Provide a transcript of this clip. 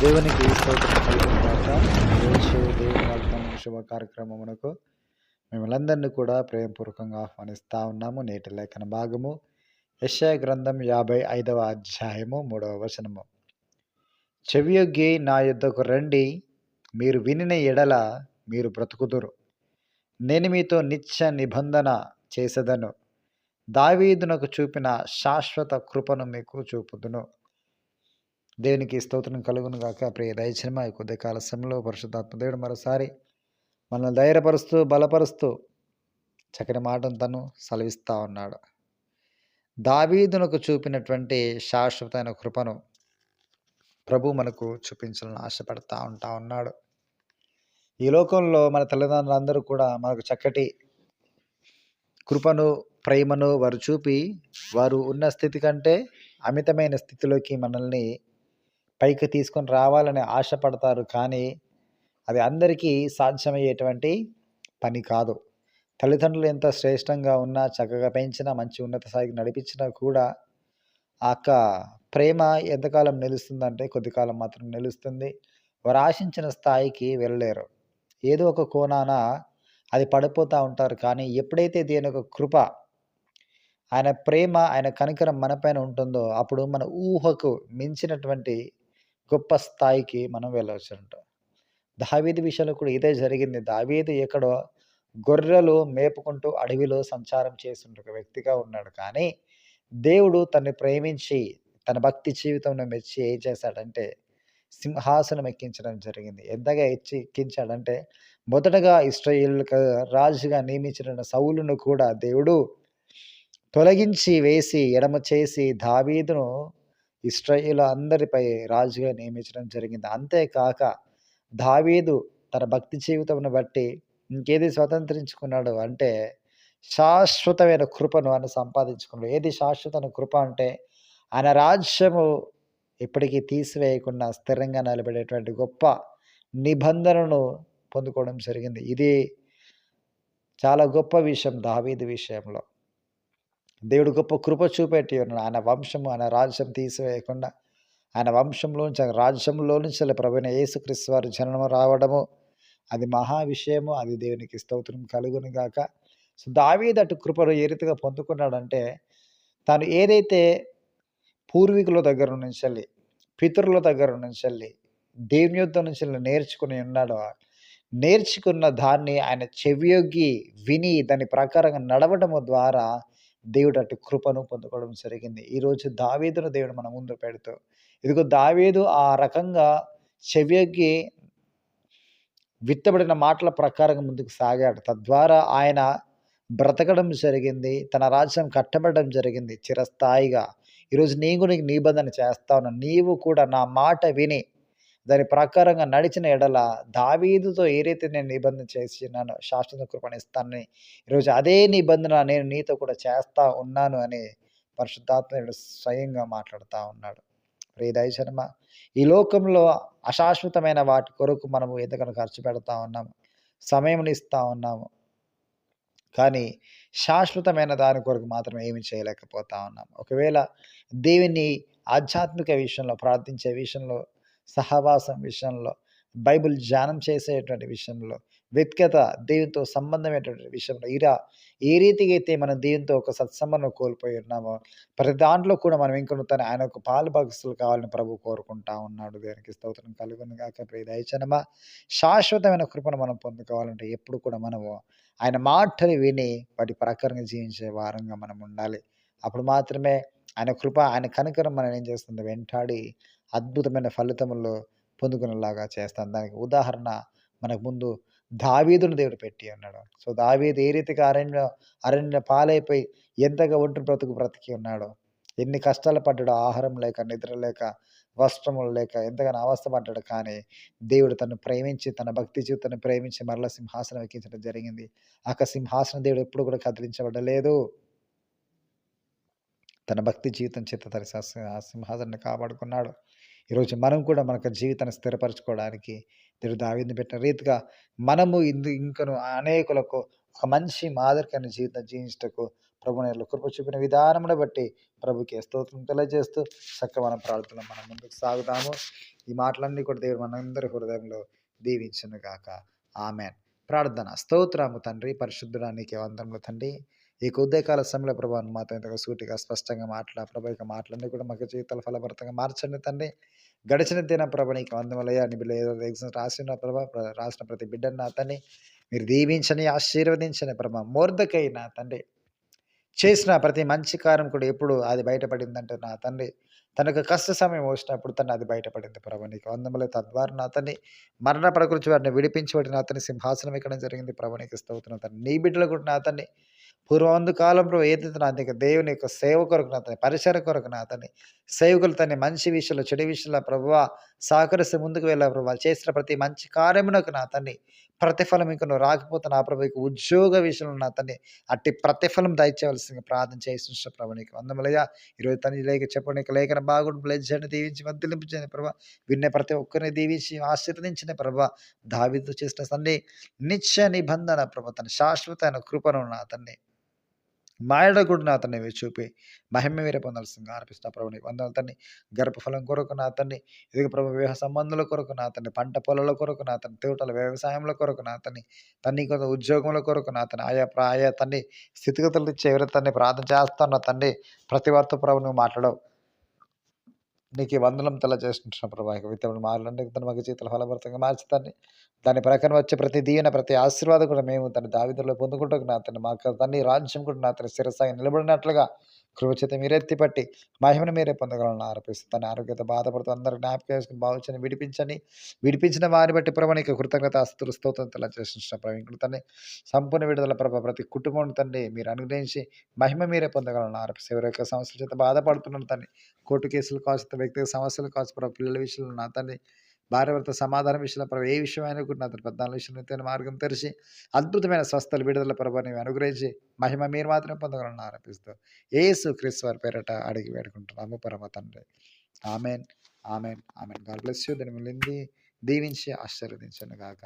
దేవునికి స్తోత్రం దేవుని వాగ్దానం శుభ కార్యక్రమమునకు మిమ్మల్ందరినీ కూడా ప్రేమపూర్వకంగా ఆహ్వానిస్తూ ఉన్నాము. నేటి లేఖన భాగము యశాయ గ్రంథం యాభై ఐదవ అధ్యాయము మూడవ వచనము. చెవియొగ్గి నా యుద్ధకు రండి మీరు వినిన ఎడల మీరు బ్రతుకుదురు. నేను మీతో నిత్య నిబంధన చేసేదను. దావీదునకు చూపిన శాశ్వత కృపను మీకు చూపుదును. దేవునికి స్తోత్రం కలుగును గాక. ప్రియ దయచనమ ఈ కొద్ది కాల సమయంలో పరిశుద్ధాత్మ దేవుడు మరోసారి మనల్ని ధైర్యపరుస్తూ బలపరుస్తూ చక్కని మాటను తను సెలవిస్తూ ఉన్నాడు. దావీదునకు చూపినటువంటి శాశ్వతమైన కృపను ప్రభు మనకు చూపించాలని ఆశపడతా ఉంటా ఉన్నాడు. ఈ లోకంలో మన తల్లిదండ్రులందరూ కూడా మనకు చక్కటి కృపను ప్రేమను వారు చూపి వారు ఉన్న స్థితి కంటే అమితమైన స్థితిలోకి మనల్ని పైకి తీసుకొని రావాలని ఆశపడతారు కానీ అది అందరికీ సాధ్యమయ్యేటువంటి పని కాదు. తల్లిదండ్రులు ఎంత శ్రేష్టంగా ఉన్నా చక్కగా పెంచినా మంచి ఉన్నత స్థాయికి నడిపించినా కూడా ఆ యొక్క ప్రేమ ఎంతకాలం నిలుస్తుందంటే కొద్ది కాలం మాత్రం నిలుస్తుంది. వారు ఆశించిన స్థాయికి వెళ్ళలేరు. ఏదో ఒక కోణాన అది పడిపోతూ ఉంటారు కానీ ఎప్పుడైతే దీని యొక్క కృప ఆయన ప్రేమ ఆయన కనికరం మనపైన ఉంటుందో అప్పుడు మన ఊహకు మించినటువంటి గొప్ప స్థాయికి మనం వెళ్ళవచ్చు అంట దావీది విషయంలో కూడా ఇదే జరిగింది. దావీది ఎక్కడో గొర్రెలు మేపుకుంటూ అడవిలో సంచారం చేస్తుంటే ఒక వ్యక్తిగా ఉన్నాడు. కానీ దేవుడు తన్ని ప్రేమించి తన భక్తి జీవితంలో మెచ్చి ఏం చేశాడంటే సింహాసనం ఎక్కించడం జరిగింది. ఎంతగా ఎచ్చి ఎక్కించాడంటే మొదటగా ఇస్రాయిల్ రాజుగా నియమించిన సౌలును కూడా దేవుడు తొలగించి వేసి ఎడమ చేసి దావీదును ఇస్రాయిల్ అందరిపై రాజుగా నియమించడం జరిగింది. అంతేకాక దావీదు తన భక్తి జీవితంను బట్టి ఇంకేది స్వతంత్రించుకున్నాడు అంటే శాశ్వతమైన కృపను ఆయన సంపాదించుకున్నాడు. ఏది శాశ్వతమైన కృప అంటే ఆయన రాజ్యము ఇప్పటికీ తీసివేయకుండా స్థిరంగా నిలబడేటువంటి గొప్ప నిబంధనను పొందుకోవడం జరిగింది. ఇది చాలా గొప్ప విషయం దావీదు విషయంలో. దేవుడు గొప్ప కృప చూపెట్టి ఉన్నాడు. ఆయన వంశము ఆయన రాజ్యం తీసివేయకుండా ఆయన వంశంలో నుంచి రాజ్యంలో నుంచి ప్రభుణ యేసుక్రీస్తు వారి జననం రావడము అది మహా విషయము. అది దేవునికి స్తోత్రం కలుగును గాక. సో దావీదటు కృపను ఏ రీతిగా పొందుకున్నాడంటే తాను ఏదైతే పూర్వీకుల దగ్గర నుంచి వెళ్ళి పితరుల దగ్గర నుంచి వెళ్ళి దేవుని యుద్ధ నుంచి నేర్చుకుని ఉన్నాడో నేర్చుకున్న దాన్ని ఆయన చెవియొగ్గి విని దాని ప్రకారంగా నడవడము ద్వారా దేవుడు అటు కృపను పొందుకోవడం జరిగింది. ఈరోజు దావేదును దేవుడు మన ముందు పెడుతూ ఇదిగో దావేదు ఆ రకంగా చెవియొగ్గి విత్తబడిన మాటల ప్రకారంగా ముందుకు సాగాడు. తద్వారా ఆయన బ్రతకడం జరిగింది తన రాజ్యం కట్టబడడం జరిగింది చిరస్థాయిగా. ఈరోజు నేను నీకు నిబంధన చేస్తా ఉన్నా నీవు కూడా నా మాట విని దాని ప్రకారంగా నడిచిన ఎడల దావీదుతో ఏ రీతి నేను నిబంధన చేసినాను శాశ్వత కృపణ ఇస్తానని. ఈరోజు అదే నిబంధన నేను నీతో కూడా చేస్తా ఉన్నాను అని పరిశుద్ధాత్మ స్వయంగా మాట్లాడుతూ ఉన్నాడు. ప్రియ దయశర్మ ఈ లోకంలో అశాశ్వతమైన వాటి కొరకు మనము ఎంతకన్నా ఖర్చు పెడతా ఉన్నాము సమయం ఇస్తూ ఉన్నాము. కానీ శాశ్వతమైన దాని కొరకు మాత్రం ఏమి చేయలేకపోతా ఉన్నాం ఒకవేళ దేవుని ఆధ్యాత్మిక విషయంలో ప్రార్థించే విషయంలో సహవాసం విషయంలో బైబిల్ ధ్యానం చేసేటువంటి విషయంలో వ్యక్తిగత దేవునితో సంబంధమైనటువంటి విషయంలో ఇరా ఏ రీతిగా అయితే మనం దేవునితో ఒక సత్సంబంధం కోల్పోయి ఉన్నామో ప్రతి దాంట్లో కూడా మనం ఇంకొన తన ఆయన ఒక పాలు భాగస్తులు కావాలని ప్రభు కోరుకుంటా ఉన్నాడు. దేనికి స్తోత్రం కలుగును కాక ప్రియదయచనమా శాశ్వతమైన కృపను మనం పొందుకోవాలంటే ఎప్పుడు కూడా మనము ఆయన మాటలు విని వాటి ప్రకారంగా జీవించే వారంగా మనం ఉండాలి. అప్పుడు మాత్రమే ఆయన కృప ఆయన కనుకరం మనం ఏం చేస్తుంది? వెంటాడి అద్భుతమైన ఫలితములు పొందుకునేలాగా చేస్తాను. దానికి ఉదాహరణ మనకు ముందు దావీదును దేవుడు పెట్టి ఉన్నాడు. సో దావీదు ఏ రీతిగా అరణ్య అరణ్య పాలైపోయి ఎంతగా ఒంటి బ్రతుకు బ్రతికి ఉన్నాడో ఎన్ని కష్టాలు పడ్డాడు ఆహారం లేక నిద్ర లేక వస్త్రములు లేక ఎంతగానో అవస్థ పడ్డాడు కానీ దేవుడు తను ప్రేమించి తన భక్తి జీవితాన్ని ప్రేమించి మరల సింహాసనం ఎక్కించడం జరిగింది. ఆ సింహాసనం దేవుడు ఎప్పుడు కూడా కదిలించబడలేదు. తన భక్తి జీవితం చేత తన సింహాసనాన్ని కాపాడుకున్నాడు. ఈరోజు మనం కూడా మనకు జీవితాన్ని స్థిరపరచుకోవడానికి దేవుడు దావిని పెట్టిన రీతిగా మనము ఇందు ఇంకను అనేకులకు ఒక మంచి మాదిరికైన జీవితం జీవించటకు ప్రభు నేర్లు కృప చూపిన విధానమును బట్టి ప్రభుకి స్తోత్రం తెలియజేస్తూ చక్క మన ప్రార్థన మనం ముందుకు సాగుతాము ఈ మాటలన్నీ కూడా దేవుడు మనందరి హృదయంలో దీవించను గాక. ఆమెన్. ప్రార్థన స్తోత్రము తండ్రి పరిశుద్ధుడానికి వందనములు తండ్రి. ఈ ఉదయకాల సమయంలో ప్రభావం మాతో ఇంతగా సూటిగా స్పష్టంగా మాట్లా ప్రభా మాటలన్నీ కూడా మాకు జీవితాలు ఫలభరితంగా మార్చండి తండ్రి. గడిచిన దిన ప్రభ నీకు వందములయ్యా. నీ బిడ్డ ఏదో ఎగ్జామ్స్ రాసిన ప్రభా. రాసిన ప్రతి బిడ్డని నా తండ్రి. మీరు దీవించని ఆశీర్వదించని ప్రభా. మోర్దకై నా తండ్రి. చేసిన ప్రతి మంచి కార్యం కూడా ఎప్పుడు అది బయటపడిందంటే నా తండ్రి. తనకు కష్ట సమయం వచ్చినప్పుడు తను అది బయటపడింది ప్రభా నీకు వందములే. తద్వారా నా అతన్ని మరణ ప్రకృతి వారిని విడిపించి వాటిని అతని సింహాసనం ఎక్కడం జరిగింది ప్రభా నీకు స్తోత్రం తను నీ బిడ్డలు కూడా నా అతన్ని పూర్వందు కాలంలో ఏదైతే నా దగ్గర దేవుని యొక్క సేవ కొరకు అతని పరిసర కొరకు నా సేవకులు తన మంచి విషయంలో చెడు విషయంలో ప్రభువ సహకరిస్తే ముందుకు వెళ్ళా ప్రభావ చేసిన ప్రతి మంచి కార్యమునకు నా అతన్ని ప్రతిఫలం ఇంకను రాకపోతే నా ప్రభు ఉద్యోగ విషయంలో నా అతన్ని అట్టి ప్రతిఫలం దయచేయవలసిందిగా ప్రార్థన చేసిన ప్రభు నీకు వందములయ్యా. ఈరోజు తన లేక చెప్పండి లేఖన బాగుండు బ్లెజ్జని దీవించి మధ్యలింపించని ప్రభా. విన్న ప్రతి ఒక్కరిని దీవించి ఆశీర్వదించిన ప్రభా. దావితో చేసిన తండ్రి నిత్య నిబంధన ప్రభా తన శాశ్వత కృపను నా అతన్ని మాయడగుడు నా అతన్ని చూపి మహిమ వేరే పొందాల్సిందిగా అర్పిస్తా ప్రభు నీకు వందల తండ్రి గర్భఫలం కొరకు నా అతన్ని. ఇది ప్రభు వివాహ సంబంధాల కొరకు నా అతన్ని. పంట పొలాల కొరకు నా అతని తోటల వ్యవసాయంలో కొరకు నా అతన్ని. తన్ని కొంత ఉద్యోగంలో కొరకు నా అతని ఆయా ప్ర- ఆయా తన్ని. స్థితిగతులు ఇచ్చే ఎవరి తన్ని ప్రార్థన చేస్తాను తండ్రి ప్రతి వారితో ప్రభు నువ్వు మాట్లాడవు. నీకు వందనం తెలియజేస్తుంటున్న ప్రభా. ఇక విత్తములు మారలంటే తన మగ జీతాలు ఫలభరితంగా మార్చుతాన్ని దాని ప్రకారం వచ్చే ప్రతి దీవెన ప్రతి ఆశీర్వాదం కూడా మేము తన దావిదలో పొందుకుంటూ నా తన మాకు తన్ని రాజ్యం కూడా నా తన శిరసాగి నిలబడినట్లుగా కృపచేత మీరెత్తి పట్టి మహిమను మీరే పొందగలను ఆరోపిస్తూ తన ఆరోగ్యత బాధపడుతూ అందరూ జ్ఞాపకం చేసుకుని బాగుచని విడిపించని విడిపించిన వారిని బట్టి ప్రభానికి కృతజ్ఞత అస్తులు స్తోత్రం తెలియజేసిన ప్రభు. ఇంకుడు తండ్రి సంపూర్ణ విడుదల ప్రభ ప్రతి కుటుంబం తండ్రి మీరు అనుగ్రహించి మహిమ మీరే పొందగలను ఆరోపిస్తే ఎవరి యొక్క సమస్యల చేత బాధపడుతున్న తన్ని కోర్టు కేసులు కావచ్చు వ్యక్తిగత సమస్యలు కావచ్చు ప్రభు పిల్లల విషయంలో నా తండ్రి భార్య భర్త సమాధానం విషయంలో ప్రభు ఏ విషయమైనా కూడా అతని పెద్దల విషయంలో మార్గం తెరిచి అద్భుతమైన స్వస్థలు విడుదల ప్రభు నీవు అనుగ్రహించి మహిమ మీరు మాత్రమే పొందగలను ఆరోపిస్తూ ఏసు క్రీస్తు వారి పేరట అడిగి వేడుకుంటున్నాము. పరమ తండ్రి. Amen. Amen. Amen. God bless you. దాని దీవించి ఆశీర్వదించను గాక.